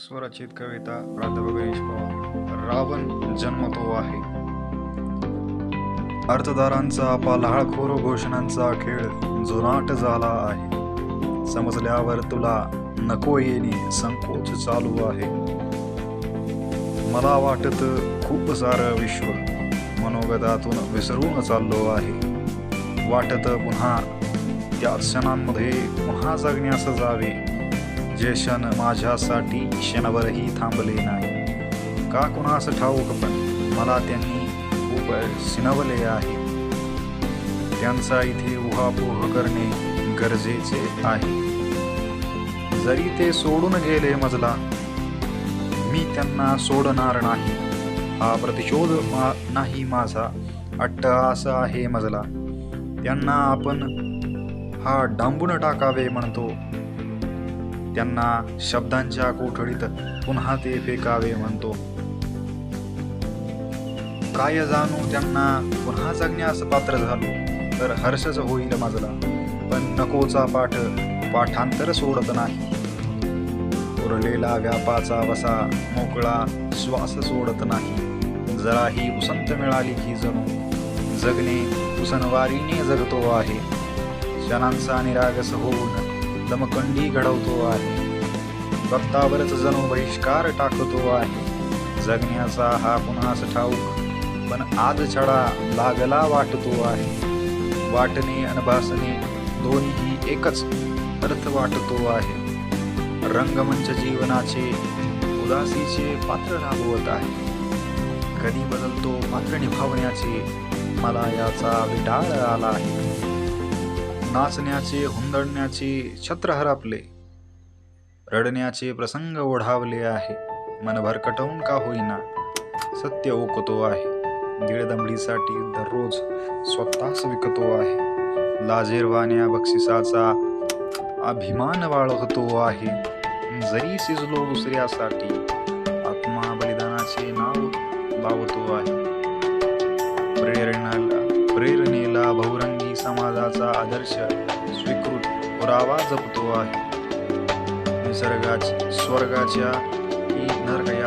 स्वरचित कविता प्राध्यापक गणेश पवार. रावण जन्मतो आहे. अर्थदारांचा पालाळखोर घोषणांचा खेळ जुनाट झाला आहे. समजल्यावर तुला नको येणे संकोच चालू आहे. मला वाटत खूप सारं विश्व मनोगतातून विसरून चाललो आहे. वाटत पुन्हा त्या क्षणांमध्ये पुन्हा जगण्यास जावे. जे माझ्यासाठी क्षणभरही थांबले नाही. का कुणास ठाऊक पण मला त्यांनी खूप सिनवले आहे. त्यांचा इथे उहापोह करणे गरजेचे आहे. जरी ते सोडून गेले मजला मी त्यांना सोडणार नाही. हा प्रतिशोध मा नाही माझा. अट्टहास आहे मजला. त्यांना आपण हा डांबून टाकावे म्हणतो. त्यांना शब्दांच्या कोठडीत पुन्हा ते फेकावे म्हणतो. काय जाणू त्यांना पुन्हा जगण्यास पात्र झालो तर हर्षच होईल माझला. पण नकोचा पाठ पाठांतर सोडत नाही. उरलेला व्यापाचा वसा मोकळा श्वास सोडत नाही. जराही उसंत मिळाली की जणू. जगणे उसनवारीने जगतो आहे. क्षणांचा निरागस होऊन दमकंडी घडवतो आहे. बत्तावरच जणू बहिष्कार टाकतो आहे. जगण्याचा हा पुन्हाच ठाऊक? पण आज छडा लागला वाटतो आहे. वाटणे अनभासणे दोन्ही एकच अर्थ वाटतो आहे. रंगमंच जीवनाचे उदासीचे पात्र राबवत आहे. कधी बदलतो पात्र निभावण्याचे? मला याचा विटाळ आला आहे. नाचण्याचे हुंदडण्याचे छत्र हरपले रडण्याचे प्रसंग ओढावले आहे. मन भरकटवून का होईना. सत्य ओकतो आहे. दीडदमडीसाठी दररोज स्वतःच विकतो आहे. लाजेरवाण्या बक्षिसाचा अभिमान बाळगतो आहे. जरी सिजलो दुसऱ्यासाठी आत्मा बलिदानाचे नाव लावतो आहे. समाजाचा आदर्श स्वीकृत पुरावा जपतो आहे. निसर्गाच्या स्वर्गाच्या ही नरक